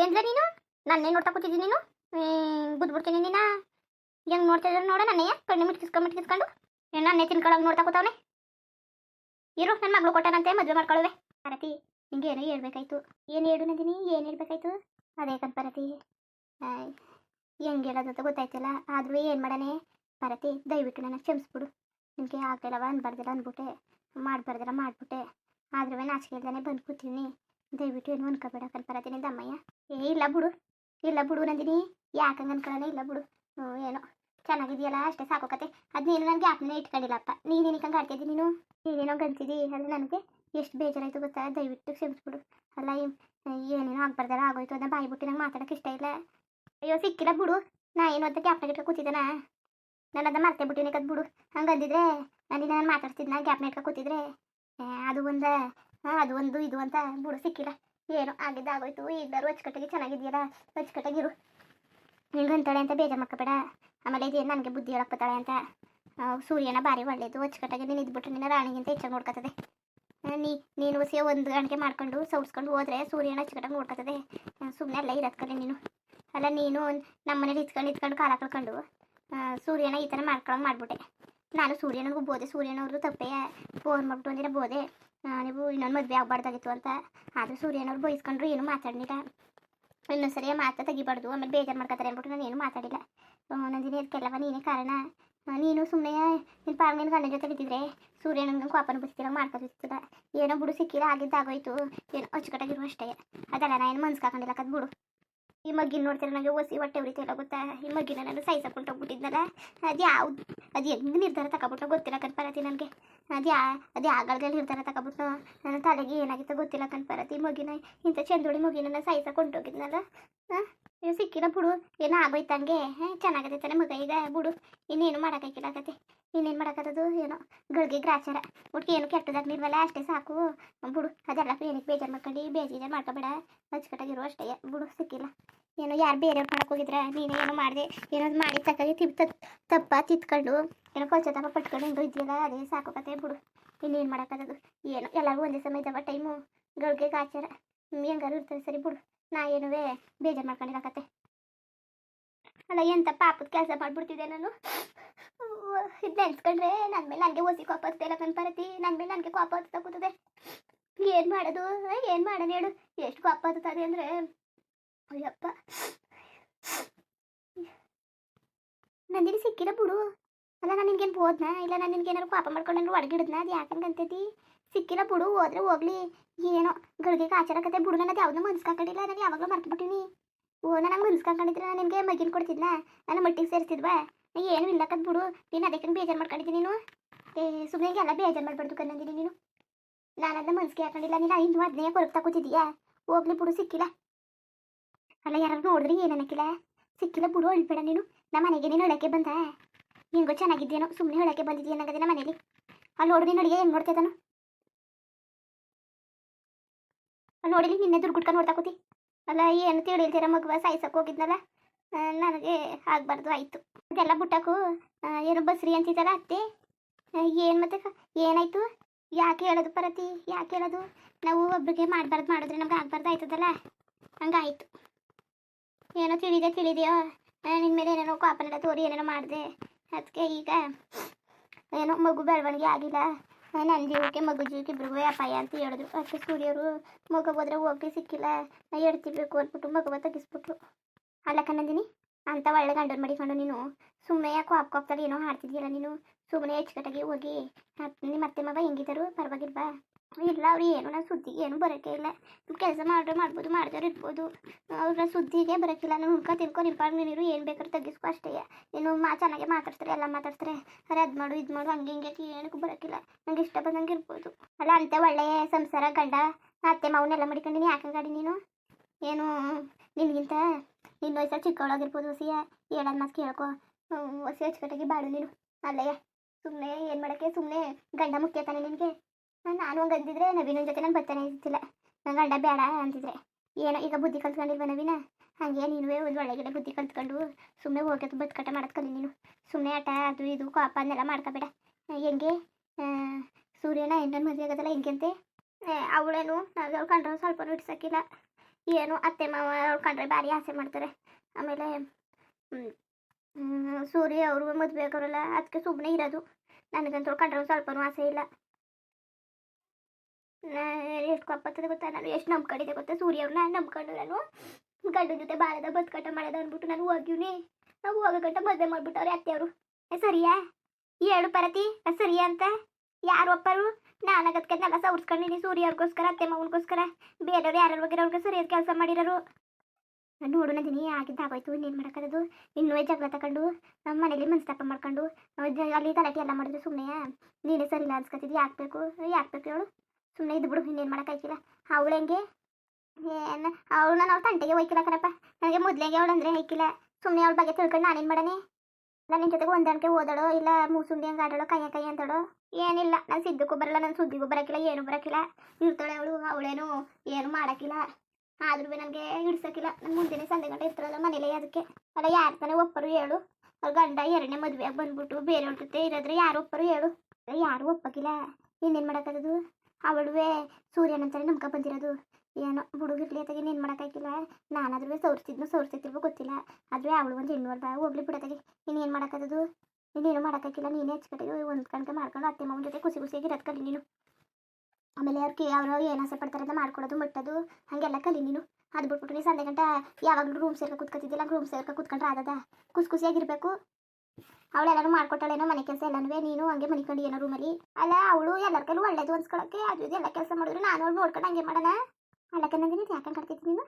ಏನ್ಲ ನೀನು? ನನ್ನೇ ನೋಡ್ತಾ ಕೂತಿದ್ದೀನಿ ನೀನು? ಬುದ್ಬಿಡ್ತೀನಿ ನೀನ? ಹೆಂಗ್ ನೋಡ್ತಾ ಇದ್ರೆ ನೋಡ ನನ್ನೆಯ ಕಣ್ಣು ಮಿಟ್ಕಿಸ್ಕೊಂಡು ಮಿಟ್ಕಿಸ್ಕೊಂಡು ಏನ ನನ್ನೇ ತಿನ್ಕೊಳಂಗೆ ನೋಡ್ತಾ ಕೂತವನೆ? ಇರು ನನ್ನ ಮಗಳು ಕೊಟ್ಟನಂತೆ, ಮದುವೆ ಮಾಡ್ಕೊಳ್ಳುವೆ. ಭಾರತಿ ನಿಂಗೆ ಏನೋ ಹೇಳ್ಬೇಕಾಯ್ತು. ಏನು ಹೇಳು ನಂದಿನಿ? ಏನು ಹೇಳ್ಬೇಕಾಯ್ತು? ಅದೇ ಕಣ್ ಭಾರತಿ ಹೆಂಗೆ ಹೇಳೋದಂತ ಗೊತ್ತಾಯ್ತಿಲ್ಲ, ಆದರೂ ಏನು ಮಾಡನೆ ಭಾರತಿ ದಯವಿಟ್ಟು ನನ್ನ ಕ್ಷಮಿಸ್ಬಿಡು. ನಿನಗೆ ಆಗ್ಲಿಲ್ಲವ ಅನ್ಬಾರ್ದಿಲ್ಲ ಅಂದ್ಬಿಟ್ಟೆ ಮಾಡ್ಬಾರ್ದಿಲ್ಲ ಮಾಡ್ಬಿಟ್ಟೆ. ಆದ್ರೂ ನಾಚಿಕೆ ಇಲ್ದಾನೆ ಬಂದು ಕೂತೀನಿ ದಯವಿಟ್ಟು ಏನು ಅನ್ಕೋಬೇಡ ನಿಂದ ಅಮ್ಮಯ್ಯ ಏ, ಇಲ್ಲ ಬಿಡು. ಇಲ್ಲ ಬಿಡು ನಂದಿನಿ. ಯಾಕಂಗೆ ಅನ್ಕೊಳ್ಳೋಣ ಇಲ್ಲ ಬಿಡು. ಹ್ಞೂ ಏನೋ. ಚೆನ್ನಾಗಿದೆಯಲ್ಲ? ಅಷ್ಟೇ ಸಾಕು ಕತೆ. ಅದು ನೀನು ನನಗೆ ಆಪ್ನೇ ಇಟ್ಕೊಂಡಿಲ್ಲಪ್ಪ? ನೀನು ಏನಕ್ಕೆ ಆಡ್ತಿದ್ದಿ ನೀನು? ನೀನೇನೋ ಗಂತಿದ್ದಿ ಅದು ನನಗೆ ಎಷ್ಟು ಬೇಜಾರಾಯ್ತು ಗೊತ್ತಾ? ದಯವಿಟ್ಟು ಕ್ಷಮಿಸ್ಬಿಡು. ಅಲ್ಲ ಏನ್- ಏನೇನೋ ಆಗ್ಬಾರ್ದಲ್ಲ, ಆಗೋಯ್ತು ಅದನ್ನ ಬಾಯಿ ಬಿಟ್ಟು ನಂಗೆ ಮಾತಾಡೋಕೆ ಇಷ್ಟ ಇಲ್ಲ. ಅಯ್ಯೋ, ಸಿಕ್ಕಿಲ್ಲ ಬಿಡು. ನಾ ಏನು ಅಂತ ಗ್ಯಾಪ್ನ ಇಟ್ಕೊಂಡು ಕೂತಿದ್ದಾನ? ನಾನು ಅದನ್ನ ಮರ್ತೆ ಬಿಟ್ಟಿನಿ ಕದ್ ಬಿಡು. ಹಂಗೆ ಅಂದಿದ್ರೆ ನಾನು ನಾನು ಮಾತಾಡ್ತಿದ್ನ ಗ್ಯಾಪ್ನ ಇಟ್ಕೊಂಡು ಕೂತಿದ್ರೆ? ಅದು ಒಂದು ಅದು ಒಂದು, ಇದು ಅಂತ. ಬಿಡು, ಸಿಕ್ಕಿಲ್ಲ. ಏನು ಆಗಿದ್ದು ಆಗೋಯ್ತು. ಈಗಲಾರು ಅಚ್ಚುಕಟ್ಟಾಗಿ ಚೆನ್ನಾಗಿದೆಯಲ್ಲ ಅಚ್ಚುಕಟ್ಟಾಗಿರು ನಿಳ್ಗಂತಾಳೆ ಅಂತ ಬೇಜಾರು ಮಕ್ಕಬೇಡ ಆಮೇಲೆ ಇದೇನು ನನಗೆ ಬುದ್ಧಿ ಹೇಳಕ್ ಬರ್ತಾಳೆ ಅಂತ ಸೂರ್ಯನ ಭಾರಿ ಒಳ್ಳೇದು. ಅಚ್ಚುಕಟ್ಟಾಗಿ ನೀನು ಇದ್ಬಿಟ್ರೆ ನಿನ್ನ ರಾಣಿಗಿಂತ ಹೆಚ್ಚಾಗಿ ನೋಡ್ಕೊತದೆ. ನೀ, ನೀನು ಸಿ ಒಂದು ಗಂಟೆ ಮಾಡ್ಕೊಂಡು ಸೌಡ್ಸ್ಕೊಂಡು ಹೋದ್ರೆ ಸೂರ್ಯನ ಅಚ್ಚುಕಟ್ಟಾಗಿ ನೋಡ್ಕೊತದೆ. ಸುಮ್ಮನೆ ಎಲ್ಲ ಇರೋದ್ ನೀನು. ಅಲ್ಲ, ನೀನು ನಮ್ಮನೇಲಿ ಇತ್ಕೊಂಡು ಇತ್ಕೊಂಡು ಕಾಲ ಕಳ್ಕೊಂಡು ಸೂರ್ಯನ ಈ ಥರ ಮಾಡ್ಕೊಳಂಗೆ ಮಾಡಿಬಿಟ್ಟೆ. ನಾನು ಸೂರ್ಯನಿಗೂ ಬೋದೆ ಸೂರ್ಯನವ್ರದ್ದು ತಪ್ಪೇ. ಫೋನ್ ಮಾಡ್ಬಿಟ್ಟು ಒಂದಿನ ಬೋದೆ ನೀವು ಇನ್ನೊಂದು ಮದುವೆ ಆಗ್ಬಾರ್ದಾಗಿತ್ತು ಅಂತ. ಆದರೂ ಸೂರ್ಯನವ್ರು ಬಯಸ್ಕೊಂಡ್ರು ಏನು ಮಾತಾಡಲಿಲ್ಲ. ಇನ್ನೊಂದು ಸರಿ ಮಾತಾ ತೆಗಿಬಾರ್ದು, ಆಮೇಲೆ ಬೇಜಾರು ಮಾಡ್ಕೊತಾರೆ ಅಂದ್ಬಿಟ್ಟು ನಾನು ಏನು ಮಾತಾಡಿಲ್ಲ ನಂದಿನಿ ಅದಕ್ಕೆಲ್ಲವ ನೀನೇ ಕಾರಣ. ನೀನು ಸುಮ್ಮನೆ ನಿನ್ನ ಪಾಗ ನಿನ್ನ ಗಂಡನ ಜೊತೆ ಬಿದ್ದಿದ್ರೆ ಸೂರ್ಯ ನಂಗೆ ಕೋಪನ ಬಿಸ್ತಿರ ಮಾಡ್ಕೊತಿರ್ತಿಲ್ಲ ಏನೋ ಬಿಡು ಸಿಕ್ಕಿರ ಆಗಿದ್ದಾಗೋಯ್ತು. ಏನೋ ಅಚ್ಚುಕಟ್ಟಾಗಿರು ಅಷ್ಟೇ. ಅದಲ್ಲ ನಾನು ಏನು ಮನ್ಸ್ಕಾಕೊಂಡಿಲ್ಲ ಕದ್ ಬಿಡು ಈ ಮಗ್ಗಿನ ನೋಡ್ತೀರ ನನಗೆ ಒಸಿ ಹೊಟ್ಟೆ ಉರಿತಿಲ್ಲ ಗೊತ್ತಾ? ಈ ಮಗ್ಗಿನ ನಾನು ಸೈಸಕೊಂಡು ಹೋಗ್ಬಿಟ್ಟಿದ್ನಲ್ಲ. ಅದು ಯಾವ್ದು ಅದು ಹೆಂಗೆ ನಿರ್ಧಾರ ತಗೊಬಿಟ್ಟು ಗೊತ್ತಿಲ್ಲ ಕನ್ಪರತಿ ನನಗೆ. ಅದು ಯಾ ಅದು ಯಾಗಳ್ದಲ್ಲಿ ನಿರ್ಧಾರ ತಗೊಬಿಟ್ಟು ನನ್ನ ತಲೆಗೆ ಏನಾಗಿತ್ತು ಗೊತ್ತಿಲ್ಲ ಕನ್ಪರತಿ ಮಗಿನ ಇಂಥ ಚಂದೋಳಿ ಮಗಿನ ಸಾಯಿಸಕೊಂಡು ಹೋಗಿದ್ನಲ್ಲ. ಹಾಂ? ಸಿಕ್ಕಿಲ್ಲ ಬಿಡು. ಏನೋ ಆಗೋಯ್ತಂಗೆ ಚೆನ್ನಾಗತ್ತೆ ಮಗ ಈಗ. ಬಿಡು. ಇನ್ನೇನು ಮಾಡೋಕ್ಕಾಗಿಲ್ಲ ಕತೆ ಇನ್ನೇನು ಮಾಡಕತ್ತದು? ಏನೋ ಗಳಿಗೆ ಗ್ರಾಚಾರ. ಒಟ್ಟಿಗೆ ಏನು ಕೆಟ್ಟದಾಗ್ಲಿಲ್ವಲ್ಲ ಅಷ್ಟೇ ಸಾಕು. ಬಿಡು, ಅದೆಲ್ಲ ಏನಕ್ಕೆ ಬೇಜಾರು ಮಾಡ್ಕೊಂಡು? ಬೇಜಾರು ಮಾಡ್ಕೊಬೇಡ? ಅಚ್ಚುಕಟ್ಟಾಗಿರೋ ಅಷ್ಟೇ. ಬಿಡು, ಸಿಕ್ಕಿಲ್ಲ. ಏನೋ ಯಾರು ಬೇರೆಯವ್ರು ಮಾಡಕ್ಕೆ ಹೋಗಿದ್ರೆ? ನೀನೇ ಏನೋ ಮಾಡಿದೆ. ಏನೋ ಮಾಡಿ ತಕ್ಕಾಗಿ ತಿಪ್ ತಪ್ಪ ತಿತ್ಕೊಂಡು, ಏನೋ ಪಶ್ಚಾತ್ತಾಪ ಪಟ್ಕೊಂಡು ಹಿಂಗೆ ಇದೆಯಲ್ಲ ಅದೇ ಸಾಕು ಕತೆ, ಬಿಡು. ಇನ್ನೇನು ಮಾಡೋಕ್ಕದು ಏನೋ ಎಲ್ಲರಿಗೂ ಒಂದೇ ಸಮಯ ಇದ್ದಾವ ಟೈಮು. ಗಳಿಗೆ ಗಾಚಾರ ಹೆಂಗಾರು ಇರ್ತದೆ ಸರಿ, ಬಿಡು. ನಾ ಏನೂ ಬೇಜಾರು ಮಾಡ್ಕೊಂಡಿರೋ ಕತೆ. ಅಲ್ಲ, ಎಂತ ಪಾಪದ ಕೆಲಸ ಮಾಡಿಬಿಡ್ತಿದ್ದೆ ನಾನು? ಇದು ನೆನ್ಸ್ಕೊಂಡ್ರೆ ನನ್ನ ಮೇಲೆ ನನಗೆ ಒಸಿ ಕೋಪ ಇಲ್ಲ ಅಂತ ನನ್ನ ಮೇಲೆ ನನಗೆ ಕೋಪ ಹತ್ತಾ ಕೂತದೆ. ಏನು ಮಾಡೋದು? ಏನು ಮಾಡೋಣ ಹೇಳು? ಎಷ್ಟು ಕೋಪ ಹತ್ತುತ್ತದೆ ಅಂದರೆ? ಅಯ್ಯಪ್ಪ. ನಂದಿನಿ ಸಿಕ್ಕಿರ ಬಿಡು. ಅಲ್ಲ, ನಾನು ನಿನ್ಗೇನು ಹೋದ್ನಾ? ಇಲ್ಲ, ನಾನು ನಿನ್ಗೆ ಏನಾರು ಕಾಪಾ ಮಾಡ್ಕೊಂಡು ಒಡಗಿಡಿದ್ನ? ಅದು ಯಾಕೆ ಅಂತೈತಿ ಸಿಕ್ಕಿಲ್ಲ ಬಿಡು, ಹೋದ್ರೆ ಹೋಗ್ಲಿ. ಏನೋ ಗಳಿಗೆ ಆಚಾರ ಕತೆ ಬಿಡು. ನನ್ನದು ಯಾವ್ದೋ ಮನ್ಸ್ಕಾಕೊಂಡಿಲ್ಲ ನಾನು ಯಾವಾಗಲೂ ಮರ್ತ್ಬಿಟ್ಟಿನಿ. ಓ, ನಾನು ಮನ್ಸ್ಕಾಕೊಂಡಿದ್ರೆ ನಾನು ನಿನಗೆ ಮಗಿನ ಕೊಡ್ತಿದ್ನ? ನನ್ನ ಮಟ್ಟಿಗೆ ಸೇರಿಸಿದ್ವಾ? ಏನು ಇಲ್ಲ ಕದ್ ಬಿಡು. ನೀನು ಅದಕ್ಕೆ ಬೇಜಾರು ಮಾಡ್ಕೊಂಡಿದ್ದೀನಿ ನೀನು. ಏ ಸುಮ್ಮನೆ ಎಲ್ಲ ಬೇಜಾರು ಮಾಡ್ಬಾರ್ದು ಕನ್ನಂದಿನಿ ನೀನು ನಾನು. ಅದನ್ನ ಮನ್ಸಿಗೆ ಹಾಕೊಂಡಿಲ್ಲ. ನೀನು ಇನ್ನೂ ಅದನ್ನೇ ಕೊರಗ್ತಾ ಕೂತಿದ್ದೀಯಾ ಹೋಗ್ಲಿ ಬಿಡು, ಸಿಕ್ಕಿಲ್ಲ. ಅಲ್ಲ ಯಾರು ನೋಡಿದ್ರಿ ಏನು ಸಿಕ್ಕಿಲ್ಲ ಬಿಡು ಅಳ್ಬೇಡ ನೀನು. ನಮ್ಮ ಮನೆಗೆ ನೀನು ಹೇಳಕ್ಕೆ ಬಂದ. ಹೆಂಗೋ ಚೆನ್ನಾಗಿದ್ದೇನೋ ಸುಮ್ಮನೆ ಹೇಳಕ್ಕೆ ಬಂದಿದ್ದೀಯ ಅನ್ನಗದೆ ನಮ್ಮ ಮನೇಲಿ. ಅಲ್ಲಿ ನೋಡು ನೀನು ಅಡಿಗೆ ಹೆಂಗೆ ನೋಡ್ತಿದ್ದಾನು ಅಲ್ಲಿ ನೋಡಿಲಿ ನಿನ್ನೆ ದುರ್ಗುಟ್ಕ ನೋಡ್ತಾ ಕೂತಿ. ಅಲ್ಲ, ಏನು ತಿಳಿಲ್ದಿರ ಮಗುವ ಸಾಯಿಸಕ್ಕೆ ಹೋಗಿದ್ನಲ್ಲ. ನನಗೆ ಆಗಬಾರ್ದು, ಆಯಿತು. ಅದೆಲ್ಲ ಬಿಟ್ಟಕು ಏನು ಬಸ್ರಿ ಅಂತಿದ್ದಾರ ಅತ್ತೆ? ಏನು ಮತ್ತೆ ಏನಾಯ್ತು? ಯಾಕೆ ಹೇಳೋದು ಪರತಿ? ಯಾಕೆ ಹೇಳೋದು? ನಾವು ಒಬ್ರಿಗೆ ಮಾಡಬಾರ್ದು ಮಾಡಿದ್ರೆ ನಮ್ಗೆ ಆಗ್ಬಾರ್ದು ಆಯ್ತದಲ್ಲ? ಹಂಗಾಯ್ತು. ಏನೋ ತಿಳಿದೆ, ತಿಳಿದೆಯೋ? ನಿನ್ನ ಮೇಲೆ ಏನೇನೋ ಕಾಪನೆಲ್ಲ ತೋರಿ ಏನೇನೋ ಮಾಡಿದೆ. ಅದಕ್ಕೆ ಈಗ ಏನೋ ಮಗು ಬೆಳವಣಿಗೆ ಆಗಿಲ್ಲ. ನನ್ನ ಜೀವಕ್ಕೆ ಮಗು ಜೀವಕ್ಕೆ ಇಬ್ಬರು ಅಪಾಯ ಅಂತ ಹೇಳಿದ್ರು. ಅದಕ್ಕೆ ಸೂರ್ಯರು ಮಗು ಹೋದ್ರೆ ಹೋಗಿ ಸಿಕ್ಕಿಲ್ಲ. ನಾ ಎಡ್ತಿಬೇಕು ಅಂದ್ಬಿಟ್ಟು ಮಗುವ ತೆಗಿಸ್ಬಿಟ್ರು ಅಲ್ಲ ಕನ್ನಂದಿನಿ ಅಂತ ಒಳ್ಳೆ ಗಂಡನ ಮಡಿಕೊಂಡು ನೀನು. ಸುಮ್ಮನೆ ಯಾಕೋ ಕೋಪ್ತಲ್ಲಿ ಏನೋ ಹಾಡ್ತಿದ್ಯಲ್ಲ ನೀನು. ಸುಮ್ಮನೆ ಹೆಚ್ಚುಕಟ್ಟಾಗಿ ಹೋಗಿ. ನಿಮ್ಮ ಅತ್ತೆ ಮಗ ಪರವಾಗಿಲ್ಲ ಬಾ. ಇಲ್ಲ ಅವ್ರು ಏನು, ನಾನು ಸುದ್ದಿಗೆ ಏನು ಬರೋಕ್ಕೆ ಇಲ್ಲ. ಕೆಲಸ ಮಾಡ್ರೆ, ಮಾಡ್ಬೋದು, ಮಾಡಿದವ್ರು ಇರ್ಬೋದು. ಅವ್ರ ಸುದ್ದಿಗೆ ಬರೋಕ್ಕಿಲ್ಲ ನಾನು ಹುಡ್ಕ ತಿನ್ಕೊ ನಿಂಪಾಡು ನೀರು ಏನು ಬೇಕಾದ್ರೂ ತಗ್ಗಿಸ್ಕೊ ಅಷ್ಟೇ. ನೀನು ಮಾ, ಚೆನ್ನಾಗೆ ಮಾತಾಡ್ತಾರೆ ಎಲ್ಲ ಮಾತಾಡ್ತಾರೆ ಅರೆ ಅದು ಮಾಡು, ಇದು ಮಾಡು, ಹಂಗೆ, ಹಿಂಗೆ ಏನಕ್ಕೂ ಬರೋಕ್ಕಿಲ್ಲ ನಂಗೆ ಇಷ್ಟ ಬಂದಂಗೆ ಇರ್ಬೋದು. ಅಲ್ಲ, ಅಂತ ಒಳ್ಳೆಯ ಸಂಸಾರ ಗಂಡ, ಅತ್ತೆ ಮಾವನ್ನೆಲ್ಲ ಮಡಿಕೊಂಡಿನಿ, ಯಾಕೆ ಗಾಡಿ ನೀನು? ಏನು, ನಿನಗಿಂತ ನಿನ್ನ ವಯಸ್ಸಲ್ಲಿ ಚಿಕ್ಕವಳಾಗಿರ್ಬೋದು ಸಿ ಹೇಳೋದು ಮಾತು ಕೇಳ್ಕೊ ಹೊಸ ಅಚ್ಚುಕಟ್ಟಾಗಿ ಬಾಳು ನೀನು. ಅಲ್ಲಯ್ಯ ಸುಮ್ಮನೆ ಏನು ಮಾಡೋಕ್ಕೆ ಸುಮ್ಮನೆ ಗಂಡ ಮುಖ್ಯ ತಾನೆ ನಿನಗೆ. ನಾನು ಹಂಗೆ ಅಂದಿದ್ರೆ ನವೀನನ ಜೊತೆ ನಾನು ಬರ್ತಾನೆ ಇರ್ತಿಲ್ಲ ನನ್ನ ಗಂಡ ಬೇಡ ಅಂತಿದ್ರೆ ಏನೋ ಈಗ ಬುದ್ಧಿ ಕಲ್ತ್ಕೊಂಡಿಲ್ವ ನವೀನ? ಹಾಗೆ ನೀನುವೇ ಒಂದು ಒಳಗಡೆ ಬುದ್ಧಿ ಕಲ್ತ್ಕೊಂಡು ಸುಮ್ಮನೆ ಹೋಗೋದು ಬದುಕಟ ಮಾಡೋದು ನೀನು. ಸುಮ್ಮನೆ ಆಟ ಅದು ಇದು, ಕಾಪ ಅನ್ನೆಲ್ಲ ಮಾಡ್ಕೋಬೇಡ. ಹೆಂಗೆ? ಸೂರ್ಯನ ಹೆಣ್ಣನ್ನು ಮದುವೆ ಆಗೋದಲ್ಲ, ಹೆಂಗೆ ಅಂತೆ? ಅವಳೇನು, ನಾವು ಕಂಡ್ರೆ ಸ್ವಲ್ಪ ಇಡ್ಸಕ್ಕಿಲ್ಲ. ಏನು ಅತ್ತೆ ಮಾವ ಕಂಡ್ರೆ ಭಾರಿ ಆಸೆ ಮಾಡ್ತಾರೆ. ಆಮೇಲೆ ಸೂರ್ಯ ಅವರು ಮದುವೆ ಆಗೋರಲ್ಲ ಅದಕ್ಕೆ ಸುಮ್ಮನೆ ಇರೋದು. ನನಗಂತೂ ಕಂಡ್ರೆ ಸ್ವಲ್ಪನೂ ಆಸೆ ಇಲ್ಲ. ಎಷ್ಟು ಕಪ್ಪತ್ತದೆ ಗೊತ್ತಾ? ನಾನು ಎಷ್ಟು ನಂಬ್ಕೊಂಡಿದ್ದೆ ಗೊತ್ತಾ ಸೂರ್ಯ ಅವ್ರನ್ನ ನಂಬ್ಕೊಂಡು ನಾನು ಗಂಡನ ಜೊತೆ ಬಾಳದ ಬದುಕಟ ಮಾಡೋದ ಅಂದ್ಬಿಟ್ಟು ನಾನು ಹೋಗಿವ್ನಿ ನಾವು ಹೋಗಕಟ್ಟ ಮದುವೆ ಮಾಡ್ಬಿಟ್ಟವ್ರೆ ಅತ್ತೆಯವರು. ಸರಿಯಾ? ಹೇಳು ಪರತಿ? ಸರಿಯಾ ಅಂತ? ಯಾರು ಒಪ್ಪರು? ನಾನು ಅದಕ್ಕೆಲ್ಲ ಸವರ್ಸ್ಕೊಂಡಿನಿ ಸೂರ್ಯ ಅವ್ರಿಗೋಸ್ಕರ, ಅತ್ತೆ ಮಗನಿಗೋಸ್ಕರ ಬೇರೆಯವ್ರು ಯಾರು ಹೋಗಿರೋರ್ಗೆ ಸರಿಯಾದ ಕೆಲಸ ಮಾಡಿರೋರು. ನೋಡು ನದಿನಿ ಆಗಿದ್ದಾಗೋಯ್ತು ಇನ್ನೇನು ಮಾಡೋಕ್ಕದು ಇನ್ನೂ ಜಗಳ ತಗೊಂಡು ನಮ್ಮ ಮನೇಲಿ ಮನಸ್ತಾಪ ಮಾಡ್ಕೊಂಡು ಅಲ್ಲಿ ಗಲಾಟೆ ಎಲ್ಲ ಮಾಡಿದ್ರು ಸುಮ್ಮನೆ ನೀನೇ ಸರಿ ಇಲ್ಲ ಬೇಕು? ಯಾಕ್ಬೇಕು ಯಾಕ್ಬೇಕು ಹೇಳು? ಸುಮ್ಮನೆ ಇದು ಬಿಡು, ಇನ್ನೇನು ಮಾಡೋಕ್ಕಾಯ್ತಿಲ್ಲ ಅವಳು ಹೆಂಗೆ? ಏನು, ಅವಳನ್ನ ನಾವು ತಂಟೆಗೆ ಹೋಯ್ಕಿಲ್ಲ ಕಣಪ್ಪ. ನನಗೆ ಮೊದ್ಲೇಗೆ ಅವಳು ಅಂದರೆ ಹೈಕಿಲ್ಲ ಸುಮ್ಮನೆ ಅವಳ ಬಗ್ಗೆ ತಿಳ್ಕೊಂಡು ನಾನೇನು ಮಾಡನೆ ಇಲ್ಲ ನಿನ್ನ ಜೊತೆಗೆ ಹೊಂದಾಣಿಕೆ ಓದಾಳೋ ಇಲ್ಲ ಮೂಸುಂಡಿ ಹಂಗೆ ಆಡೋಳು ಕೈಯ ಕೈ ಅಂತಾಳೋ ಏನಿಲ್ಲ, ನಾನು ಸಿದ್ದಕ್ಕೂ ಬರಲ್ಲ ನನ್ನ ಸುದ್ದಿಗೂ ಬರೋಕ್ಕಿಲ್ಲ ಏನು ಬರೋಕ್ಕಿಲ್ಲ ಇರ್ತಾಳೆ ಅವಳು, ಅವಳೇನು ಏನು ಮಾಡೋಕ್ಕಿಲ್ಲ ಆದ್ರೂ ನನಗೆ ಹಿಡ್ಸೋಕ್ಕಿಲ್ಲ ನನ್ನ ಮುಂದಿನ ಸಂಜೆ ಗಂಟೆ ಇರ್ತಾರಲ್ಲ ಮನೇಲೆ ಅದಕ್ಕೆ. ಅಲ್ಲ, ಯಾರು ತಾನೇ ಒಪ್ಪರು ಹೇಳು. ಅವ್ರ ಗಂಡ ಎರಡನೇ ಮದುವೆಯಾಗಿ ಬಂದ್ಬಿಟ್ಟು ಬೇರೆಯವ್ರ ಜೊತೆ ಇರೋದ್ರೆ ಯಾರು ಒಪ್ಪರು ಹೇಳು. ಯಾರು ಒಪ್ಪಕ್ಕಿಲ್ಲ ಇನ್ನೇನು ಮಾಡೋಕ್ಕದು ಅವಳುವೆ ಸೂರ್ಯನಂತಾನೆ ನಮ್ಕ ಬಂದಿರೋದು. ಏನೋ ಹುಡುಗಿರ್ಲಿ ಅತ್ತಾಗ ಇನ್ನೇನು ಮಾಡೋಕ್ಕಾಗಿಲ್ಲ. ನಾನಾದ್ರೂ ಸೌರ್ಸಿದ್ನು ಸೌರ್ತಿತ್ತಿಲ್ವೋ ಗೊತ್ತಿಲ್ಲ. ಆದರೆ ಅವಳು ಒಂದು ಹೆಣ್ಣು ಅಲ್ವಾ? ಹೋಗ್ಲಿ ಬಿಡತ್ತಾಗೆ ಇನ್ನೇನು ಮಾಡೋಕ್ಕದು ಇನ್ನೇನು ಮಾಡೋಕ್ಕಾಗಿಲ್ಲ ನೀನೇ ಹಚ್ಕಟ್ಟಿಗೆ ಒಂದು ಕಣಕ್ಕೆ ಮಾಡ್ಕೊಂಡು ಅತ್ತೆ ಮಾವನ ಜೊತೆ ಖುಷಿ ಖುಷಿಯಾಗಿ ಇರೋದು ಕಲಿ ನೀನು. ಆಮೇಲೆ ಅವ್ರಿಗೆ ಅವರು ಏನು ಆಸೆ ಪಡ್ತಾರೆ ಅಂತ ಮಾಡ್ಕೊಡೋದು, ಮುಟ್ಟೋದು, ಹಾಗೆಲ್ಲ ಕಲಿ ನೀನು. ಅದು ಬಿಟ್ಬಿಟ್ಟು ನೀ ಸಂಜೆ ಗಂಟೆ ಯಾವಾಗಲೂ ರೂಮ್ ಸೇರ್ಕೊ ಕೂತ್ಕೊತಿದ್ದಿಲ್ಲ ರೂಮ್ ಸೇರ್ಕೊ ಕೂತ್ಕೊಂಡ್ರೆ ಆದದ. ಖುಷಿ ಖುಷಿಯಾಗಿರ್ಬೇಕು ಅವಳೆಲ್ಲನೂ ಮಾಡ್ಕೊಟ್ಟಾಳೇನೋ ಮನೆ ಕೆಲಸ ಎಲ್ಲನೂ ನೀನು ಹಂಗೆ ಮನಿಕೊಂಡು ಏನೋ ರೂಮಲ್ಲಿ ಅಲ್ಲ. ಅವಳು ಎಲ್ಲರ ಕೈಲೂ ಒಳ್ಳೇದು ಅನ್ಸ್ಕೊಳಕ್ಕೆ, ಅದು ಇದು ಎಲ್ಲ ಕೆಲಸ ಮಾಡಿದ್ರು, ನಾನು ಅವಳು ನೋಡ್ಕೊಂಡು ಹಂಗೆ ಮಾಡೋಣ. ಅಲ್ಲಕ್ಕ ನಂದಿನಿ ಯಾಕೆ ನೀನು?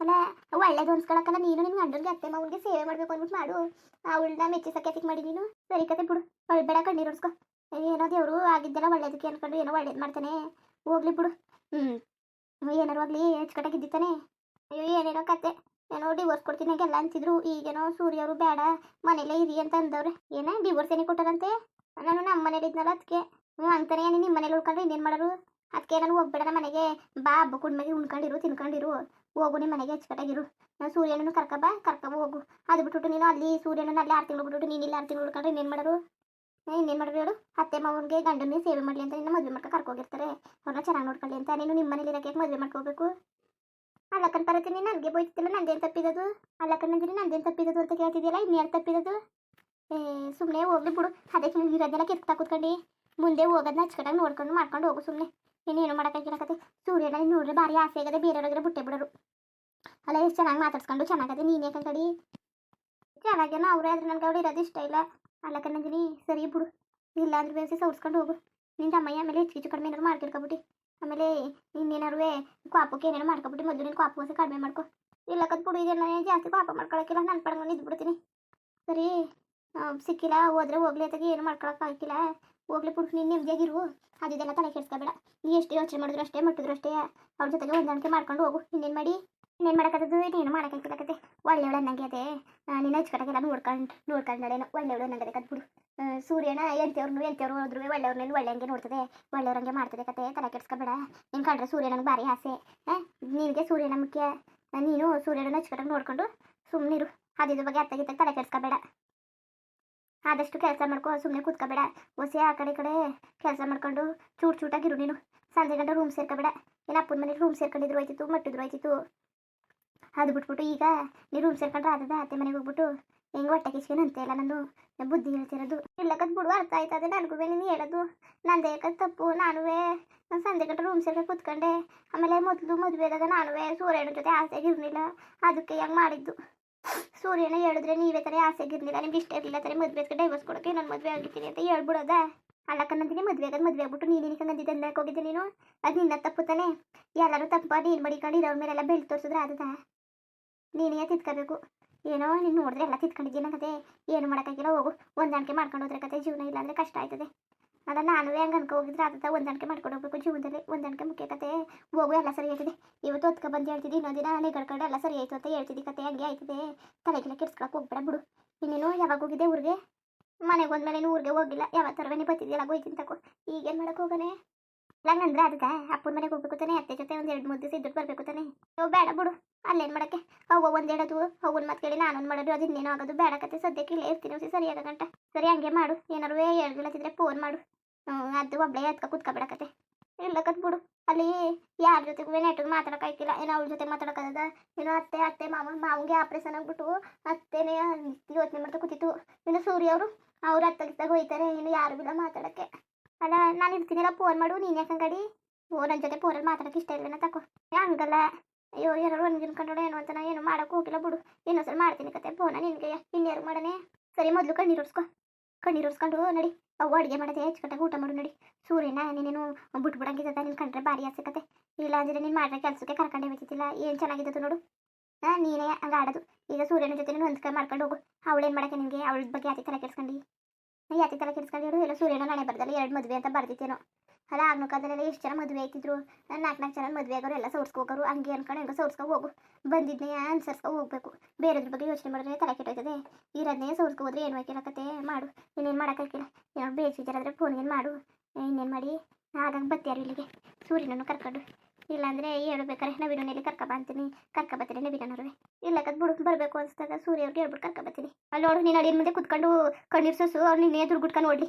ಅಲ್ಲ, ಒಳ್ಳೇದು ಅನ್ಸ್ಕೊಳಕ್ಕಲ್ಲ ನೀನು ನಿನ್ನ ಗಂಡನಿಗೆ ಅತ್ತೆ ಮಾವನಿಗೆ ಸೇವೆ ಮಾಡಬೇಕು ಅಂದ್ಬಿಟ್ಟು ಮಾಡು. ಅವಳನ್ನ ಮೆಚ್ಚಿಸಕ್ಕೆ ಎತ್ತಿಗೆ ಮಾಡಿ ನೀನು. ಸರಿ ಕತೆ ಬಿಡು. ಬೇಡ ಕಣ್ಣೀರು ಅನ್ಸ್ಕೊ ಏನೋ ದೇವರು ಆಗಿದ್ದೆಲ್ಲ ಒಳ್ಳೇದಕ್ಕೆ ಅನ್ಕೊಂಡು ಏನೋ ಒಳ್ಳೇದು ಮಾಡ್ತಾನೆ. ಹೋಗ್ಲಿ ಬಿಡು. ಹ್ಞೂ ಏನಾರು ಹೋಗ್ಲಿ ಹೆಚ್ಚುಕಟ್ಟಾಗಿದ್ದಾನೆ ಅಯ್ಯೋ, ಏನೇನೋ ಕತೆ. ಏನೋ ಡಿವೋರ್ಸ್ ಕೊಡ್ತೀನಿ ಎಲ್ಲ ಅಂತಿದ್ರು ಈಗೇನೋ ಸೂರ್ಯ ಅವರು ಬೇಡ. ಮನೇಲೇ ಇರಿ ಅಂತ ಅಂದವ್ರೆ. ಏನ ಡಿವೋರ್ಸ್ ಏನೇ ಕೊಟ್ಟಾರಂತೆ? ನಾನು ನಮ್ಮ ಮನೇಲಿ ಇದ್ನಲ್ಲ ಅದಕ್ಕೆ ಹ್ಞೂ ಅಂತಾನೆ ನಿಮ್ಮ ಮನೇಲಿ ಉಳ್ಕೊಂಡ್ರೆ ಇನ್ನೇನು ಮಾಡೋರು? ಅದಕ್ಕೆ ನಾನು ಹೋಗ್ಬೇಡ ಮನೆಗೆ. ಬಾ ಹಬ್ಬ ಕುಣ್ಮೆಗೆ ಉಣ್ಕೊಂಡಿರು, ತಿನ್ಕೊಂಡಿರು. ಹೋಗು ನಿಮ್ಮ ಮನೆಗೆ ಹೆಚ್ಚುಕಟ್ಟಾಗಿರು ನಾನು ಸೂರ್ಯನನ್ನು ಕರ್ಕ ಬಾ ಕರ್ಕ ಹೋಗು. ಅದು ಬಿಟ್ಬಿಟ್ಟು ನೀನು ಅಲ್ಲಿ ಸೂರ್ಯನನ್ನು ಅಲ್ಲಿ ಆರು ತಿಂಗಳು ಬಿಟ್ಬಿಟ್ಟು ನೀನು ಇಲ್ಲಿ ಆರು ತಿಂಗಳು ಉಳ್ಕೊಂಡ್ರೆ ಇನ್ನೇನು ಮಾಡೋರು? ಇನ್ನೇನು ಮಾಡೋರು ಹೇಳು? ಅತ್ತೆ ಮಾವನಿಗೆ ಗಂಡನ್ನ ಸೇವೆ ಮಾಡಲಿ ಅಂತ ನಿನ್ನ ಮದುವೆ ಮಾಡ್ಕೊ ಕರ್ಕೋಗಿರ್ತಾರೆ ಅವ್ರನ್ನ ಚೆನ್ನಾಗಿ ನೋಡ್ಕೊಳ್ಳಿ ಅಂತ. ನೀನು ನಿಮ್ಮ ಮನೇಲಿ ಇರೋಕೆ ಮದುವೆ ಮಾಡ್ಕೋಬೇಕು? ಬರುತ್ತೆ ನೀನು ನನಗೆ ಬೋಯ್ತಿಲ್ಲ ನಂದೇನು ತಪ್ಪಿದದು? ಅಲ್ಲಕ್ಕನ ನಂದಿನಿ, ನಂದೇನು ತಪ್ಪಿದದು ಅಂತ ಕೇಳ್ತಿದ್ದೀಯಲ್ಲ ಇನ್ನೇನು ತಪ್ಪಿದದು? ಏ ಸುಮ್ಮನೆ ಹೋಗ್ಲಿ ಬಿಡು. ಅದೇ ಇರೋದೆಲ್ಲ ಕಿರ್ತಾ ಕೂತ್ಕೊಂಡು. ಮುಂದೆ ಹೋಗೋದನ್ನ ಹಚ್ಕಟಾಗಿ ನೋಡ್ಕೊಂಡು ಮಾಡ್ಕೊಂಡು ಹೋಗು ಸುಮ್ಮನೆ ಇನ್ನೇನು ಮಾಡೋಕ್ಕಾಗಿಲ್ಲ ಕತೆ ಸೂರ್ಯನ ನೋಡ್ರೆ, ಭಾರಿ ಆಸೆ ಆಗದೆ ಬೇರೆಯವ್ರಿಗೆ ಬುಟ್ಟೆ ಬಿಡೋರು. ಅಲ್ಲ ಎಷ್ಟು ಚೆನ್ನಾಗಿ ಮಾತಾಡ್ಸ್ಕೊಂಡು ಚೆನ್ನಾಗದೆ ನೀನೇ ಕಂಕಡಿ ಚೆನ್ನಾಗೇನ ಅವ್ರೇ, ಆದ್ರೆ ನನಗೆ ಅವ್ರು ಇರೋದು ಇಷ್ಟ ಇಲ್ಲ. ಅಲ್ಲ ಸರಿ ಬಿಡು. ಇಲ್ಲ ಅಂದ್ರೆ ಬೇಸಿ ಸೌರ್ಸ್ಕೊಂಡು ಹೋಗು. ನಿನ್ನ ಅಮ್ಮಯ್ಯ ಆಮೇಲೆ ಹೆಚ್ಚು ಹೆಚ್ಚು ಕಡಿಮೆ ಏನಾದ್ರು ಮಾಡ್ಕಿಡ್ಕೊಬಿಟ್ಟು ಆಮೇಲೆ ಇನ್ನೇನಾರು ಕ್ವಾಪಕ್ಕೆ ಏನೇನು ಮಾಡ್ಕೊಬಿಟ್ಟು ಮೊದಲು ನೀನು ಕ್ವಾಪ ಹೊಸ ಕಡಿಮೆ ಮಾಡ್ಕೊ. ಇಲ್ಲ ಕತ್ ಬಿಡು ಈಗ ನಾನು ಜಾಸ್ತಿ ಕ್ವಾಪ ಮಾಡ್ಕೊಳಕ್ಕಿಲ್ಲ. ನನ್ನ ಪಡಂಗ ಇದ್ಬಿಡ್ತೀನಿ ಸರಿ ಸಿಕ್ಕಿಲ್ಲ, ಹೋದ್ರೆ ಹೋಗ್ಲಿ ಅತ್ತಾಗ, ಏನು ಮಾಡ್ಕೊಳಕ್ಕೆ ಆಗಿಲ್ಲ ಹೋಗ್ಲಿ ಬಿಡು ನೀನು ನೆಮ್ಮದಿಯಾಗಿರು ಅದಿದೆಲ್ಲ ತಲೆ ಕೆಡ್ಸ್ಕೊಬೇಡ. ನೀ ಎಷ್ಟು ಯೋಚನೆ ಮಾಡಿದ್ರು ಅಷ್ಟೇ, ಮುಟ್ಟಿದ್ರು ಅಷ್ಟೇ. ಅವ್ರ ಜೊತೆಗೆ ಹೊಂದಾಣಿಕೆ ಮಾಡ್ಕೊಂಡು ಹೋಗು. ಇನ್ನೇನು ಮಾಡಿ? ಇನ್ನೇನು ಮಾಡೋಕ್ಕದ್ದು ನೀನು ಮಾಡೋಕ್ಕಾಗ್ತದೆ ಒಳ್ಳೆಯವಳು ಅನ್ನಂಗೆ ಅದೇ. ನೀನು ಹಚ್ಕಟಾಗೆಲ್ಲ ನೋಡ್ಕೊಂಡು ನೋಡ್ಕೊಂಡಳೇನೋ ಒಳ್ಳೆಯವಳು ಅನ್ನಂಗದೆ ಕತ್ ಬಿಡು ಸೂರ್ಯನ ಎಂತವ್ರನ್ನು ಎಂತವ್ರು ಹೋದ್ರು ಒಳ್ಳೆಯವ್ರನ್ನ ಒಳ್ಳೆಯಂಗೆ ನೋಡ್ತದೆ. ಒಳ್ಳೆಯವ್ರಂಗೆ ಮಾಡ್ತದೆ ಕತೆ. ತಲೆ ಕೆಡ್ಸ್ಕೊಬೇಡ. ನೀನು ಕಂಡ್ರೆ ಸೂರ್ಯ ನಂಗೆ ಭಾರಿ ಆಸೆ. ಹಾಂ ನಿನಗೆ ಸೂರ್ಯನ ಮುಖ್ಯ. ನೀನು ಸೂರ್ಯನ ಹಚ್ಕಟಾಗಿ ನೋಡ್ಕೊಂಡು ಸುಮ್ಮನಿರು ಅದಿದ್ರ ಬಗ್ಗೆ ಅತ್ತಗಿತ್ತ ತಲೆ ಕೆಡ್ಸ್ಕೊಬೇಡ. ಆದಷ್ಟು ಕೆಲಸ ಮಾಡ್ಕೊ ಸುಮ್ಮನೆ ಕೂತ್ಕೋಬೇಡ. ಒಸೆ ಆ ಕಡೆ ಕಡೆ ಕೆಲಸ ಮಾಡ್ಕೊಂಡು ಚೂಟ್ ಚೂಟಾಗಿರು ನೀನು. ಸಂಜೆ ಗಂಟೆ ರೂಮ್ ಸೇರ್ಕೋಬೇಡ. ಇಲ್ಲ ಅಪ್ಪನ ಮನೇಲಿ ರೂಮ್ ಸೇರ್ಕೊಂಡಿದ್ರು ಹೋಯ್ತಿತ್ತು, ಮಟ್ಟಿದ್ರು ಹೋಯ್ತಿತ್ತು. ಅದು ಬಿಟ್ಬಿಟ್ಟು ಈಗ ನೀ ರೂಮ್ ಸೇರ್ಕೊಂಡ್ರೆ ಆದದ ಅತ್ತೆ ಮನೆಗೆ ಹೋಗ್ಬಿಟ್ಟು ಹೆಂಗೆ ಹೊಟ್ಟೆ ಕಿಸ್ಕೊಂಡು ಅಂತ ಇಲ್ಲ ನಾನು. ಬುದ್ಧಿ ಹೇಳ್ತಿರೋದು. ಇಲ್ಲಕ್ಕದ್ ಬಿಡು, ಅರ್ಥ ಆಯ್ತದೆ ನನಗೂ ನೀನು ಹೇಳೋದು. ನಂದೇ ಯಾಕಂದ್ ತಪ್ಪು, ನಾನುವೇ. ನಾನು ಸಂಜೆ ಗಂಟೆ ರೂಮ್ ಸೇರ್ಕ ಕೂತ್ಕೊಂಡೆ. ಆಮೇಲೆ ಮೊದಲು ಮದುವೆದಾಗ ನಾನುವೇ. ಸೂರ್ಯನ ಜೊತೆ ಆಸೆಗಿರ್ಲಿಲ್ಲ ಅದಕ್ಕೆ ಹೆಂಗೆ ಮಾಡಿದ್ದು? ಸೂರ್ಯನ ಹೇಳಿದ್ರೆ ನೀವೇ ತಾನೇ ಆಸೆಗಿರ್ಲಿಲ್ಲ ನಿಮ್ಗೆ ಇಷ್ಟ ಇರಲಿಲ್ಲ ತಾನೇ ಮದುವೆ ಡೈವರ್ಸ್ ಕೊಡೋಕೆ ನಾನು ಮದುವೆ ಆಗಿರ್ತೀನಿ ಅಂತ ಹೇಳ್ಬಿಡೋದ? ಅಲ್ಲಕ್ಕನ್ನಂದಿನಿ ಮದುವೆ ಆಗೋದು ಮದುವೆ ಆಗ್ಬಿಟ್ಟು ನೀನು ಏನಕ್ಕೆ ನಂದಿದ್ದೆ ಹೋಗಿದ್ದೆ ನೀನು? ಅದು ನಿನ್ನ ತಪ್ಪು ತಾನೆ? ಎಲ್ಲರೂ ತಪ್ಪ? ನೀನು ಮಡಿಕೊಂಡು ಇರೋರ ಮೇಲೆಲ್ಲ ಬೆಳ್ಳಿ ತೋರಿಸಿದ್ರೆ ಆದದ? ನೀನೇ ತಿದ್ಕೋಬೇಕು? ಏನೋ ನೀನು ನೋಡಿದ್ರೆ ಎಲ್ಲ ತಿತ್ಕೊಂಡಿದ್ದೀನಿ ಕತೆ ಏನು ಮಾಡೋಕ್ಕಾಗಿಲ್ಲ, ಹೋಗು. ಹೊಂದಾಣಿಕೆ ಮಾಡ್ಕೊಂಡು ಹೋದ್ರೆ ಕತೆ, ಜೀವನ ಇಲ್ಲ ಅಂದರೆ ಕಷ್ಟ ಆಯ್ತದೆ. ಅದ ನಾನು ಹಂಗೆ ಅನ್ಕೊ ಹೋಗಿದ್ರೆ ಅದ ಹೊಂದಾಣಿಕೆ ಮಾಡ್ಕೊಂಡು ಹೋಗ್ಬೇಕು. ಜೀವನದಲ್ಲಿ ಹೊಂದಾಣಿಕೆ ಮುಖ್ಯ ಕತೆ ಹೋಗು, ಎಲ್ಲ ಸರಿ ಹೇಳ್ತಿದೆ ಇವತ್ತು ಹೊತ್ಕೊ ಬಂದು ಹೇಳ್ತಿದ್ದೆ, ಇನ್ನೊಂದು ದಿನ ನೆಗಡ್ಕೊಂಡು ಎಲ್ಲ ಸರಿ ಆಯ್ತು ಅಂತ ಹೇಳ್ತಿದ್ದಿ, ಕತೆ ಹಂಗೆ ಆಯ್ತದೆ. ತಲೆಗೆಲ್ಲ ಕೆಡ್ಸ್ಕೊಳಕ್ಕೆ ಹೋಗ್ಬೇಡ ಬಿಡು. ಇನ್ನೇನು ಯಾವಾಗ ಹೋಗಿದ್ದೆ ಊರಿಗೆ? ಮನೆಗೆ ಹೋದ್ಮೇಲೆ ಊರಿಗೆ ಹೋಗಿಲ್ಲ. ಯಾವ ಥರವೇ ಬತ್ತಿದ್ಯಲ್ಲ ಹೋಯ್ತೀನಿ ತಗೋ ಈಗೇನು ಮಾಡಕ್ಕೆ ಹೋಗನೆ? ನಂಗಂದ್ರೆ ಅದಕ್ಕೆ ಅಪ್ಪನ ಮನೆಗೆ ಹೋಗ್ಬೇಕು ತಾನೆ, ಅತ್ತೆ ಜೊತೆ ಒಂದು ಎರಡು ಮೂರು ದಿವಸ ಬರಬೇಕು ತಾನೆ. ಅವು ಬೇಡ ಬಿಡು. ಅಲ್ಲೇನು ಮಾಡೋಕ್ಕೆ? ಅವು ಒಂದು ಹೇಳೋದು ಅವನ ಮಾತು ಕೇಳಿ, ನಾನೊಂದು ಮಾಡೋದು, ಅದು ಇನ್ನೇನೋ ಆಗೋದು. ಬೇಡ ಕತೆ, ಸದ್ಯಕ್ಕೆ ಇಲ್ಲೇ ಇರ್ತೀನಿ ಸರಿ ಆಗೋ ಗಂಟ. ಸರಿ, ಹಂಗೆ ಮಾಡು. ಏನಾರು ಹೇಳ್ತಿದ್ರೆ ಫೋನ್ ಮಾಡು. ಅದು ಒಬ್ಬಳೇ ಎತ್ಕೊ ಕೂತ್ಕೊಬೇಡ ಬಿಡಕತೆ ಇಲ್ಲ ಕತ್ ಬಿಡು. ಅಲ್ಲಿ ಯಾರ ಜೊತೆಗೂ ಮಾತಾಡಕ್ ಮಾತಾಡೋಕ್ಕಾಯ್ತಿಲ್ಲ ಏನೋ ಅವ್ಳ ಜೊತೆ ಮಾತಾಡೋಕ್ಕದ ಏನೋ ಅತ್ತೆ ಅತ್ತೆ ಮಾವ ಮಾವಂಗೆ ಆಪ್ರೇಷನ್ ಆಗ್ಬಿಟ್ಟು ಅತ್ತೆನೇ ಯೋಚನೆ ಮಾಡ್ತಾ ಕೂತಿತ್ತು. ಇನ್ನು ಸೂರ್ಯ ಅವರು, ಅವ್ರ ಅತ್ತಗಿದ್ದಾಗ ಹೋಯ್ತಾರೆ. ಇನ್ನು ಯಾರು ಇಲ್ಲ ಮಾತಾಡಕ್ಕೆ. ಅಲ್ಲ, ನಾನು ಇರ್ತೀನಿಲ್ಲ ಫೋನ್ ಮಾಡು. ನೀನು ಯಾಕಂಗಡಿ ಓ ನನ್ನ ಜೊತೆ ಫೋನಲ್ಲಿ ಮಾತಾಡಕ್ಕೆ ಇಷ್ಟ ಇಲ್ಲ ತಕೋ. ಹಂಗಲ್ಲ. ಅಯ್ಯೋ, ಯಾರು ಒಂದು ಅನ್ಕೊಂಡೋಡ ಏನು ಅಂತ ಏನು ಮಾಡೋಕೆ ಹೋಗಿಲ್ಲ ಬಿಡು. ಇನ್ನೊಂದ್ಸಲ ಮಾಡ್ತೀನಿ ಕತೆ. ಫೋನ ನಿನ್ಗೆ. ಇನ್ಯಾರು ಮಾಡನೆ? ಸರಿ, ಮೊದಲು ಕಣ್ಣೀರು ಒರ್ಸ್ಕೊ. ಕಣ್ಣೀರು ಒರ್ಸ್ಕೊಂಡು ನಡಿ. ಅವು ಅಡುಗೆ ಮಾಡೋದೇ ಹೆಚ್ಚುಕಟ್ಟಾಗ ಊಟ ಮಾಡು ನೋಡಿ. ಸೂರ್ಯನ ನೀನೇನು ಬಿಟ್ಬಿಡಂಗಿದ್ದ ನಿನ್ ಕಂಡ್ರೆ ಭಾರಿ ಆಸಕತೆ ಇಲ್ಲ ಅಂದ್ರೆ ನೀನು ಮಾಡ್ರೆ ಕೆಲಸಕ್ಕೆ ಕರ್ಕೊಂಡೇ ಬಿಟ್ಟಿಲ್ಲ ಏನು ಚೆನ್ನಾಗಿದ್ದು ನೋಡು. ಆ ನೀನೇ ಹಂಗೆ ಆಡೋದು. ಈಗ ಸೂರ್ಯನ ಜೊತೆ ನೀನು ಹೊಂದ್ಕೊಂಡು ಮಾಡ್ಕೊಂಡು ಹೋಗು. ಅವಳೇನು ಮಾಡಕ್ಕೆ ನಿನಗೆ? ಅವಳ ಬಗ್ಗೆ ಯಾತಿ ತಲೆ ಕೆಡ್ಸ್ಕೊಂಡು ಯಾತಿ ತಲೆ ಕೆಡ್ಸ್ಕೊಂಡು ಹೇಳು ಎಲ್ಲ ಸೂರ್ಯನ ನಾಳೆ ಬರ್ದಲ್ಲ, ಎರಡು ಮದುವೆ ಅಂತ ಬರ್ದಿತ್ತೇನೋ ಅಲ್ಲ ಆಗ್ನ ಕಾಲದಲ್ಲೆಲ್ಲ ಎಷ್ಟು ಜನ ಮದುವೆ ಆಯ್ತಿದ್ರು ನಾಲ್ಕು ನಾಲ್ಕು ಜನ ಮದುವೆ ಆಗೋರು, ಎಲ್ಲ ಸೋರ್ಸ್ಕೋಗೋರು, ಹಂಗೆ ಅನ್ಕೊಂಡು ಹೆಂಗೆ ಸೋರ್ಸ್ಕೊ ಹೋಗು. ಬಂದಿದ್ನೇ ಅನ್ಸರ್ಸ್ಕೊ ಹೋಗ್ಬೇಕು. ಬೇರೆದ್ರ ಬಗ್ಗೆ ಯೋಚನೆ ಮಾಡಿದ್ರೆ ತಲೆ ಕೆಟ್ಟೋಯ್ತದೆ. ಇರೋದನ್ನೇ ಸೋರ್ಸ್ಕೊ ಹೋದ್ರೆ ಏನು ಹಾಕಿರಕತೆ ಮಾಡು. ಇನ್ನೇನು ಮಾಡೋಕ್ಕಾಗಿಲ್ಲ ಏನೋ ಫೋನ್ ಏನು ಮಾಡು. ಇನ್ನೇನು ಮಾಡಿ? ಹಾಗಾಗಿ ಬತ್ತಿಯಾರು ಇಲ್ಲಿಗೆ. ಸೂರ್ಯನನ್ನು ಕರ್ಕೊಂಡು. ಇಲ್ಲಾಂದ್ರೆ ಹೇಳ್ಬೇಕಾರೆ ನವೀನಲ್ಲಿ ಕರ್ಕ ಬಂತೀನಿ ಕರ್ಕ ಬರ್ತೀನಿ ನವೀನವ್ರೆ ಇಲ್ಲ ಕದ್ ಬಿಡು, ಬರಬೇಕು ಅನ್ಸ್ದಾಗ ಸೂರ್ಯ ಅವ್ರಿಗೆ ಹೇಳ್ಬಿಟ್ಟು ಕರ್ಕ ಬರ್ತೀನಿ ಅಲ್ಲಿ ನೋಡು ನೀನು ಅಡಿನ ಮುಂದೆ ಕುತ್ಕೊಂಡು ಕಣ್ಣೀರ್ ಸೋಸು ಅವ್ರು ನಿನ್ನೆ ದುರ್ಗುಟ್ಕೊಂಡು ಓಡ್ಲಿ